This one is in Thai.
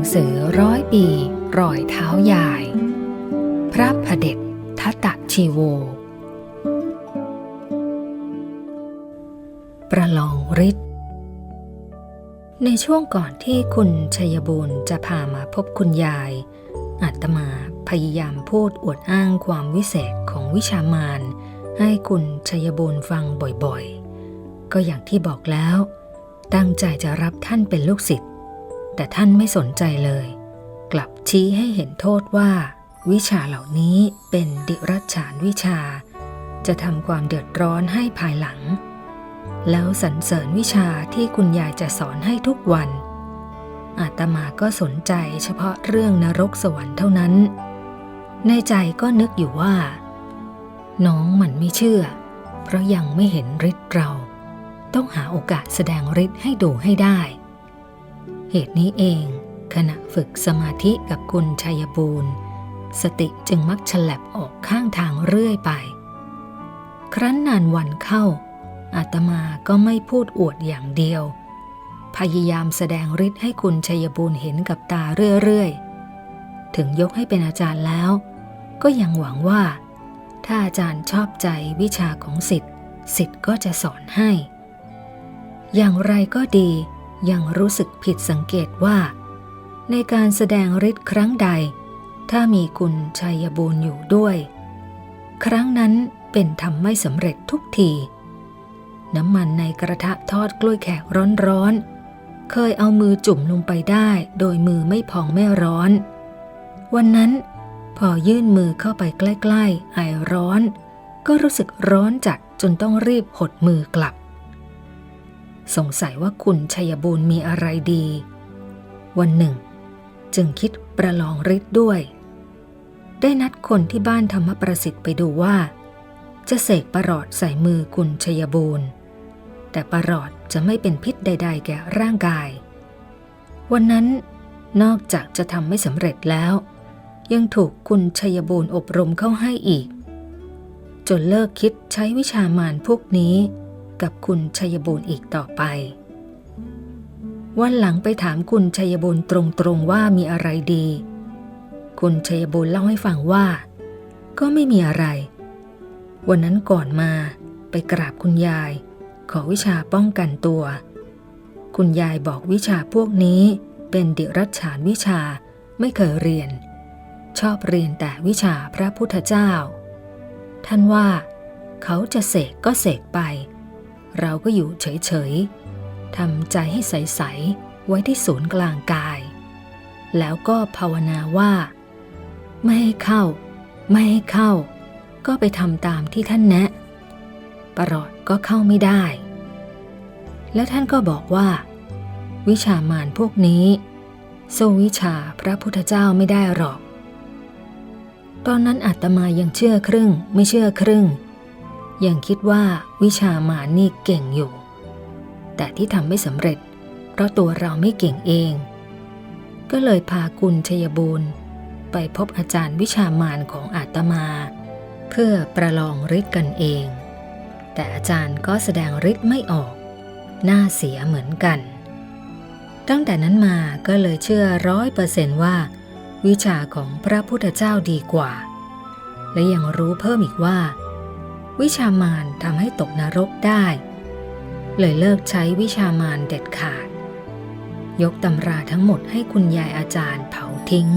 หนังสือร้อยปีรอยเท้ายาย พระพเด็จทัตชีโว ประลองฤทธิ์ ในช่วงก่อนที่คุณชัยบูรณ์จะพามาพบคุณยาย อาตมาพยายามพูดอวดอ้างความวิเศษของวิชามารให้คุณชัยบูรณ์ฟังบ่อยๆ ก็อย่างที่บอกแล้ว ตั้งใจจะรับท่านเป็นลูกศิษย์ แต่ท่านไม่สนใจเลย กลับชี้ให้เห็นโทษว่า วิชาเหล่านี้เป็นดิรัจฉานวิชา จะทำความเดือดร้อนให้ภายหลัง แล้วสรรเสริญวิชาที่คุณยายจะสอนให้ทุกวัน อาตมาก็สนใจเฉพาะเรื่องนรกสวรรค์เท่านั้น ในใจก็นึกอยู่ว่า น้องมันไม่เชื่อ เพราะยังไม่เห็นฤทธิ์เรา ต้องหาโอกาสแสดงฤทธิ์ให้ดูให้ได้ เหตุนี้เอง ขณะฝึกสมาธิกับคุณชัยบูรณ์ สติจึงมักฉลับออกข้างทางเรื่อยไป ครั้นนานวันเข้า อาตมาก็ไม่พูดอวดอย่างเดียว พยายามแสดงฤทธิ์ให้คุณชัยบูรณ์เห็นกับตาเรื่อยๆ ถึงยกให้เป็นอาจารย์แล้ว ก็ยังหวังว่า ถ้าอาจารย์ชอบใจวิชาของสิทธิ์สิทธิ์ก็จะสอนให้ อย่างไรก็ดี ยังรู้สึกผิดสังเกตว่า ในการแสดงฤทธิ์ครั้งใด ถ้ามีคุณชัยบูรณ์อยู่ด้วย ครั้งนั้นเป็นทำไม่สำเร็จทุกที น้ำมันในกระทะทอดกล้วยแขกร้อนๆ เคยเอามือจุ่มลงไปได้โดยมือไม่พองไม่ร้อน วันนั้นพอยื่นมือเข้าไปใกล้ๆไอร้อน ก็รู้สึกร้อนจัดจนต้องรีบหดมือกลับ สงสัยว่าคุณชัยบูรณ์มีอะไรดี วันหนึ่ง จึงคิดประลองฤทธิ์ด้วย ได้นัดคนที่บ้านธรรมประสิทธิ์ไปดูว่า จะเสกประหลอดใส่มือคุณชัยบูรณ์ แต่ประหลอดจะไม่เป็นพิษใด ๆ แก่ร่างกาย วันนั้นนอกจากจะทำไม่สำเร็จแล้ว ยังถูกคุณชัยบูรณ์อบรมเข้าให้อีก จนเลิกคิดใช้วิชามารพวกนี้ กับคุณชัยบูรณ์อีกต่อไป วันหลังไปถามคุณชัยบูรณ์ตรงๆว่ามีอะไรดี คุณชัยบูรณ์เล่าให้ฟังว่า ก็ไม่มีอะไร วันนั้นก่อนมาไปกราบคุณยาย ขอวิชาป้องกันตัว คุณยายบอกวิชาพวกนี้เป็นดิรัจฉานวิชาไม่เคยเรียน ชอบเรียนแต่วิชาพระพุทธเจ้า ท่านว่า เขาจะเสกก็เสกไป เราก็อยู่เฉยๆทำใจให้ใสๆไว้ที่ศูนย์กลางกาย แล้วก็ภาวนาว่า ไม่ให้เข้า ไม่ให้เข้า ก็ไปทำตามที่ท่านแนะประหลอดก็เข้าไม่ได้ และท่านก็บอกว่า วิชามารพวกนี้สู้วิชาพระพุทธเจ้าไม่ได้หรอก ตอนนั้นอาตมายังเชื่อครึ่งไม่เชื่อครึ่ง ยังคิดว่าวิชามานี่เก่งอยู่ แต่ที่ทำไม่สำเร็จ เพราะตัวเราไม่เก่งเอง ก็เลยพาคุณชยบูรณ์ ไปพบอาจารย์วิชามารของอาตมา เพื่อประลองฤทธิ์กันเอง แต่อาจารย์ก็แสดงฤทธิ์ไม่ออกน่าเสียเหมือนกัน ตั้งแต่นั้นมาก็เลยเชื่อร้อยเปอร์เซนต์ว่า วิชาของพระพุทธเจ้าดีกว่า และยังรู้เพิ่มอีกว่า วิชามารทำให้ตกนรกได้ เลยเลิกใช้วิชามารเด็ดขาด ยกตำราทั้งหมดให้คุณยายอาจารย์เผาทิ้ง